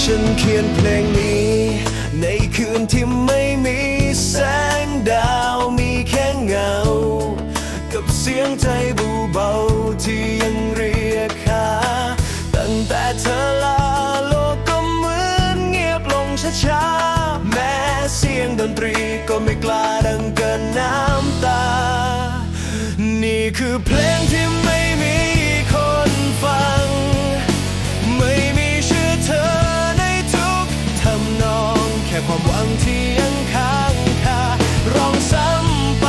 ฉันเขียนเพลงนี้ ในคืนที่ไม่ เสียงดนตรีก็ไม่กล้าดังเกินน้ำตา นี่คือเพลงที่ไม่มีคนฟัง ไม่มีชื่อเธอในทุกทำนอง แค่ความหวังที่ยังค้างคาร้องซ้ำไป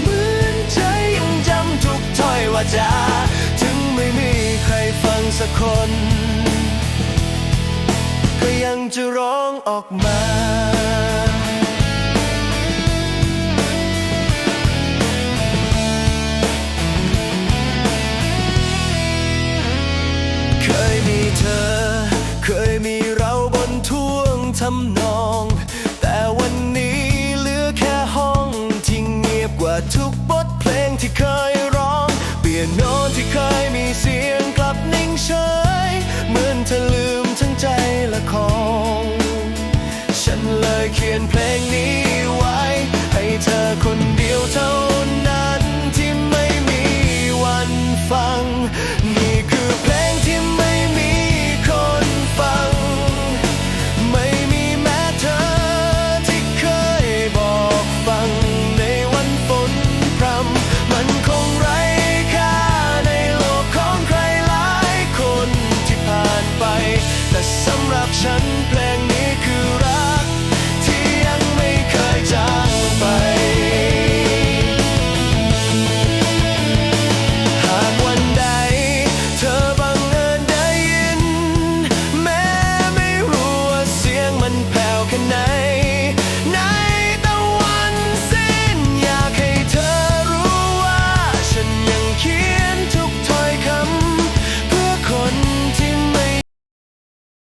เหมือนใจยังจำทุกถ้อยว่าจา ถึงไม่มีใครฟังสักคน ก็ยังจะร้องออกมาำนอง แต่วันนี้เหลือแค่ห้องที่เงียบกว่าทุกบทเพลงที่เคยร้อง เปลี่ยนโนที่เคยมีเสียงกลับนิ่งเฉย เหมือนเธอลืมทั้งใจและของ ฉันเลยเขียนเพลงนี้